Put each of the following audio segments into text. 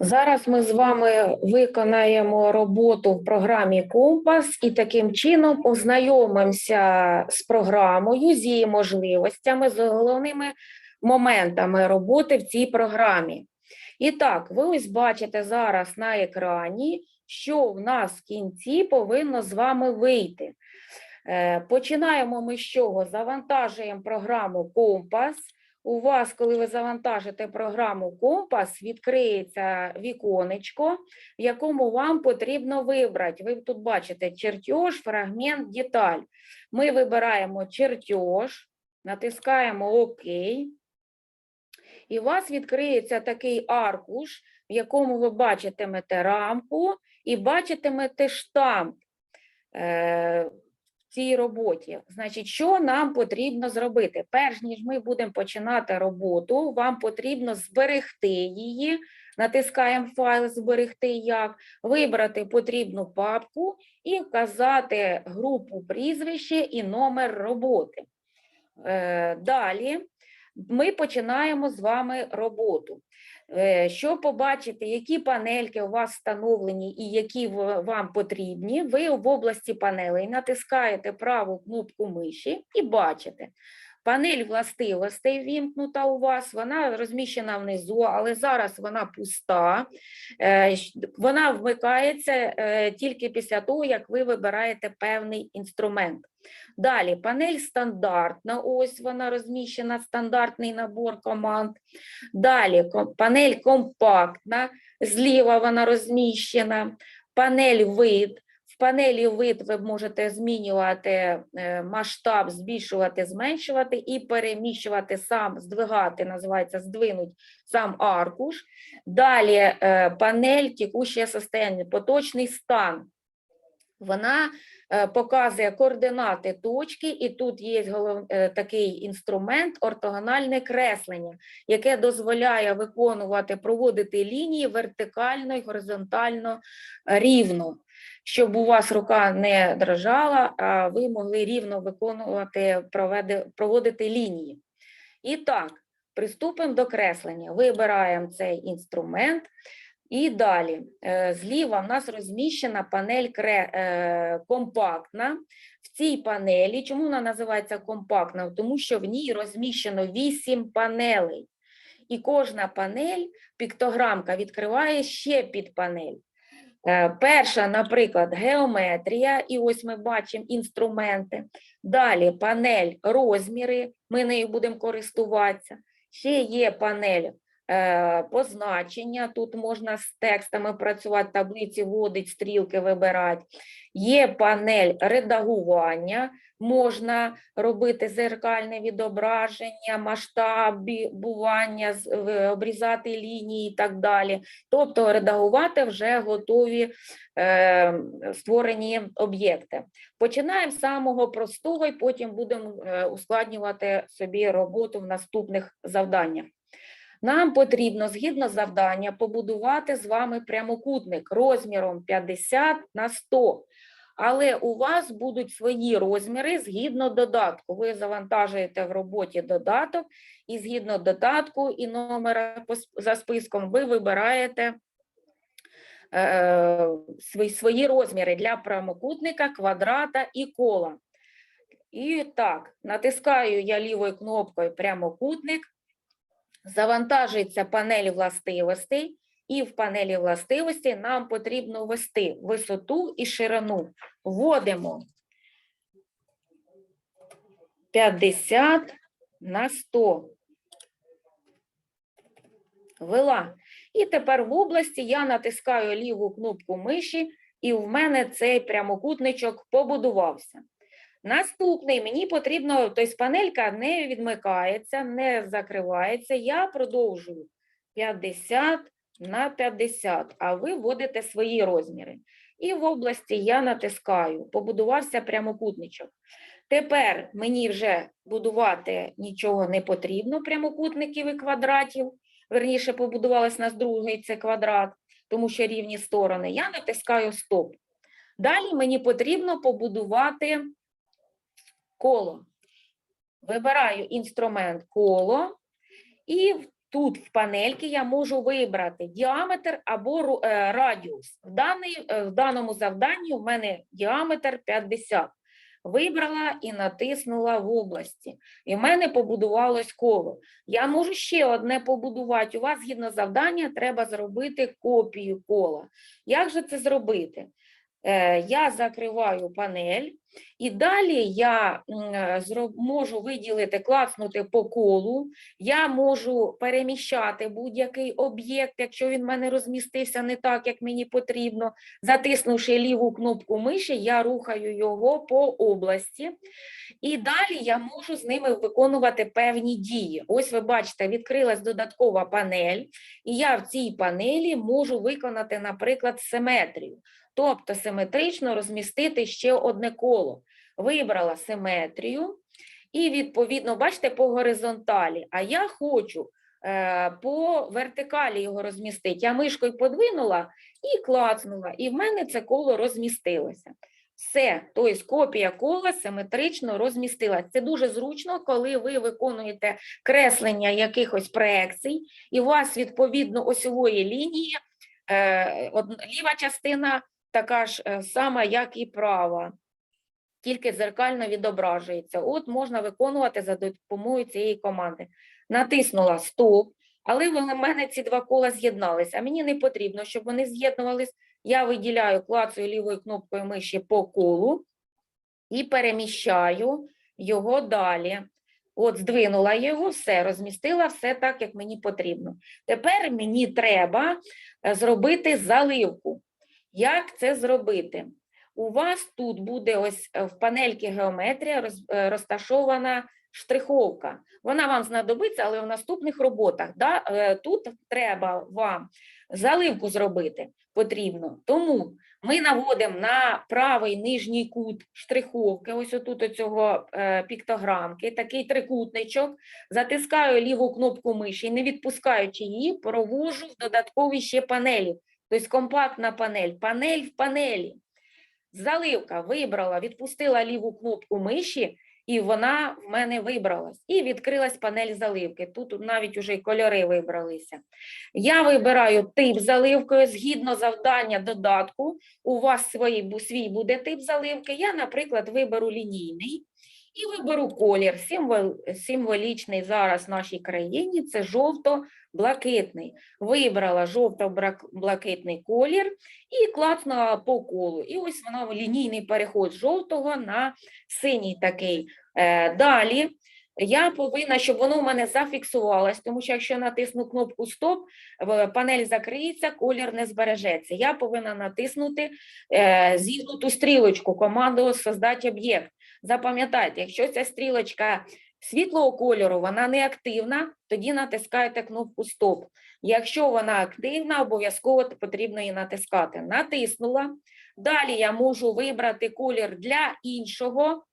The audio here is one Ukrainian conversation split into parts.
Зараз ми з вами виконаємо роботу в програмі Компас і таким чином ознайомимося з програмою, з її можливостями, з головними моментами роботи в цій програмі. І так, ви ось бачите зараз на екрані, що в нас в кінці повинно з вами вийти. Е, Починаємо ми з чого? Завантажуємо програму Компас. У вас, коли ви завантажите програму Компас, відкриється віконечко, в якому вам потрібно вибрати. Ви тут бачите чертеж, фрагмент, деталь. Ми вибираємо чертеж, натискаємо ОК. І у вас відкриється такий аркуш, в якому ви бачитимете рамку і бачитимете штамп е, цій роботі. Значить, що нам потрібно зробити? Перш ніж ми будемо починати роботу, вам потрібно зберегти її. Натискаємо файл Зберегти як, вибрати потрібну папку і вказати групу прізвище і номер роботи. Е, Далі ми починаємо з вами роботу. Е, Щоб побачити, які панельки у вас встановлені і які вам потрібні, ви в області панелей натискаєте праву кнопку миші і бачите. Панель властивостей вімкнута у вас, вона розміщена внизу, але зараз вона пуста. Е, Вона вмикається е, тільки після того, як ви вибираєте певний інструмент. Далі панель стандартна, ось вона розміщена, стандартний набор команд. Далі панель компактна, зліва вона розміщена, панель вид. В панелі вид ви можете змінювати е, масштаб, збільшувати, зменшувати і переміщувати сам, здвигати, називається здвинуть сам аркуш. Далі е, панель текущее состояние, поточний стан. Вона е, показує координати точки, і тут є е, такий інструмент ортогональне креслення, яке дозволяє виконувати, проводити лінії вертикально і горизонтально рівно, щоб у вас рука не дрожала, а ви могли рівно виконувати, проводити лінії. І так, приступимо до креслення. Вибираємо цей інструмент. І далі, е, зліва в нас розміщена панель е, компактна. В цій панелі, чому вона називається компактна? Тому що в ній розміщено 8 панелей. І кожна панель, піктограмка, відкриває ще підпанель. Е, Перша, наприклад, геометрія, і ось ми бачимо інструменти. Далі панель розміри, ми нею будемо користуватися. Ще є панель позначення, тут можна з текстами працювати, таблиці вводить, стрілки вибирати. Є панель редагування, можна робити зеркальне відображення, масштабування, обрізати лінії і так далі. Тобто редагувати вже готові е, створені об'єкти. Починаємо з самого простого і потім будемо е, ускладнювати собі роботу в наступних завданнях. Нам потрібно згідно завдання побудувати з вами прямокутник розміром 50 на 100. Але у вас будуть свої розміри згідно додатку. Ви завантажуєте в роботі додаток, і згідно додатку і номера за списком ви вибираєте е, свої, свої розміри для прямокутника, квадрата і кола. І так, натискаю я лівою кнопкою прямокутник, завантажується панель властивостей, і в панелі властивостей нам потрібно ввести висоту і ширину. Вводимо 50 на 100. Ввела. І тепер в області я натискаю ліву кнопку миші, і в мене цей прямокутничок побудувався. Наступний мені потрібно, тобто панелька не відмикається, не закривається. Я продовжую 50 на 50, а ви вводите свої розміри. І в області я натискаю, побудувався прямокутничок. Тепер мені вже будувати нічого не потрібно, прямокутників і квадратів. Верніше, побудувалось нас другий це квадрат, тому що рівні сторони. Я натискаю стоп. Далі мені потрібно побудувати коло. Вибираю інструмент коло і тут в панельки я можу вибрати діаметр або е, радіус. В, даний, е, в даному завданні у мене діаметр 50. Вибрала і натиснула в області. І в мене побудувалось коло. Я можу ще одне побудувати. У вас згідно завдання треба зробити копію кола. Як же це зробити? Е, Я закриваю панель, і далі я е, можу виділити, клацнути по колу. Я можу переміщати будь-який об'єкт, якщо він в мене розмістився не так, як мені потрібно. Затиснувши ліву кнопку миші, я рухаю його по області. І далі я можу з ними виконувати певні дії. Ось ви бачите, відкрилась додаткова панель, і я в цій панелі можу виконати, наприклад, симетрію. Тобто симетрично розмістити ще одне коло. Вибрала симетрію, і відповідно, бачите, по горизонталі. А я хочу е, по вертикалі його розмістити. Я мишкою подвинула і клацнула, і в мене це коло розмістилося. Все, тобто копія кола симетрично розмістилась. Це дуже зручно, коли ви виконуєте креслення якихось проекцій, і у вас відповідно осьової лінії е, ліва частина така ж е, сама, як і права, тільки зеркально відображується. От можна виконувати за допомогою цієї команди. Натиснула стоп, але в мене ці два кола з'єдналися. А мені не потрібно, щоб вони з'єднувались. Я виділяю, клацаю лівою кнопкою миші по колу і переміщаю його далі. От, здвинула його, все, розмістила все так, як мені потрібно. Тепер мені треба е, зробити заливку. Як це зробити? У вас тут буде ось е, в панельки геометрія е, розташована штриховка. Вона вам знадобиться, але в наступних роботах. Да? е, Тут треба вам заливку зробити потрібно. Тому ми наводимо на правий нижній кут штриховки, ось отут оцього піктограмки, такий трикутничок, затискаю ліву кнопку миші, не відпускаючи її, провожу в додаткові ще панелі. Тобто компактна панель, панель в панелі. Заливка вибрала, відпустила ліву кнопку миші, і вона в мене вибралась. І відкрилась панель заливки. Тут навіть уже й кольори вибралися. Я вибираю тип заливкою згідно завдання додатку. У вас свій, свій буде тип заливки. Я, наприклад, виберу лінійний і виберу колір. Символ, символічний зараз в нашій країні це жовто-блакитний. Вибрала жовто-блакитний колір і клацнула по колу. І ось вона лінійний переход жовтого на синій такий. Е, далі я повинна, щоб воно у мене зафіксувалось, тому що якщо натисну кнопку Стоп, панель закриється, колір не збережеться. Я повинна натиснути е, зігнуту стрілочку, команду «Создать об'єкт». Запам'ятайте, якщо ця стрілочка світлого кольору, вона не активна, тоді натискаєте кнопку Стоп. Якщо вона активна, обов'язково потрібно її натискати. Натиснула. Далі я можу вибрати колір для іншого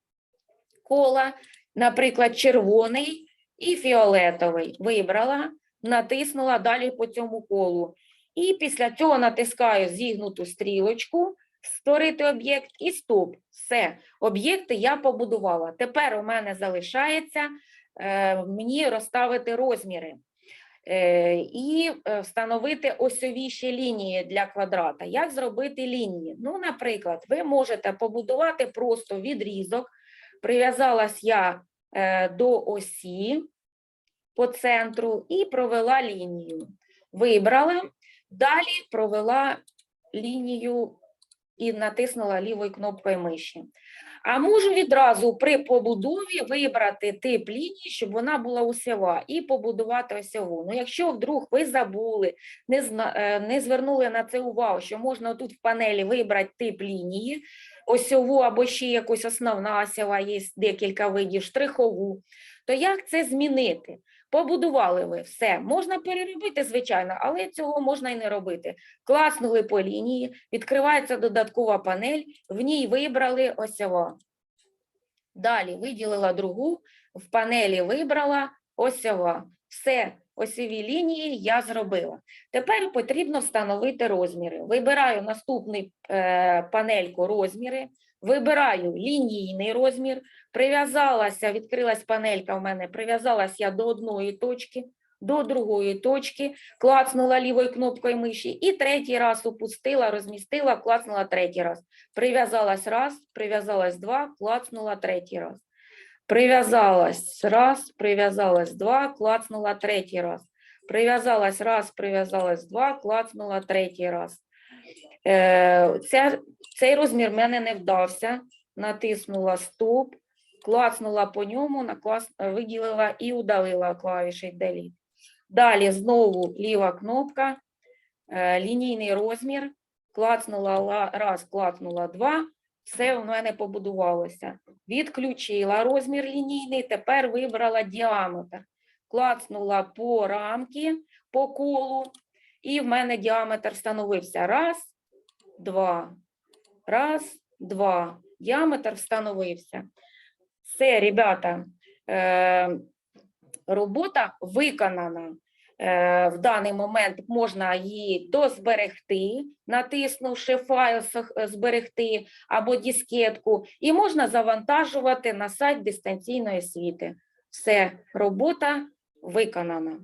кола, наприклад, червоний і фіолетовий. Вибрала, натиснула далі по цьому колу. І після цього натискаю зігнуту стрілочку, створити об'єкт і стоп. Все, об'єкти я побудувала. Тепер у мене залишається е, мені розставити розміри. Е, і е, встановити осьові ще лінії для квадрата. Як зробити лінії? Ну, наприклад, ви можете побудувати просто відрізок. Прив'язалась я е, до осі по центру і провела лінію. Вибрала, далі провела лінію і натиснула лівою кнопкою миші. А можу відразу при побудові вибрати тип лінії, щоб вона була осьова, і побудувати осьову. Ну, якщо вдруг ви забули, не, зна, е, не звернули на це увагу, що можна тут в панелі вибрати тип лінії, осьову або ще якусь основна осьова, є декілька видів, штрихову, то як це змінити? Побудували ви все. Можна переробити, звичайно, але цього можна і не робити. Класнули по лінії, відкривається додаткова панель, в ній вибрали осьова. Далі виділила другу, в панелі вибрала осьова. Все, осьові лінії я зробила. Тепер потрібно встановити розміри. Вибираю наступний е, панельку розміри, вибираю лінійний розмір, прив'язалася, відкрилась панелька в мене, прив'язалась я до одної точки, до другої точки, клацнула лівою кнопкою миші, і третій раз опустила, розмістила, клацнула третій раз. Прив'язалась раз, прив'язалась два, клацнула третій раз. Прив'язалась раз, прив'язалась два, клацнула третій раз. Прив'язалась раз, прив'язалась два, клацнула третій раз. Е, ця, цей розмір в мене не вдався. Натиснула стоп, клацнула по ньому, наклас, виділила і удалила клавіші Delete. Далі знову ліва кнопка, е, лінійний розмір, клацнула ла- раз, клацнула два, все в мене побудувалося. Відключила розмір лінійний, тепер вибрала діаметр. Клацнула по рамки, по колу, і в мене діаметр встановився. Раз, два, раз, два. Діаметр встановився. Все, ребята, е, робота виконана. Е, в даний момент можна її дозберегти, натиснувши файл зберегти або дискетку, і можна завантажувати на сайт дистанційної освіти. Все, робота виконана.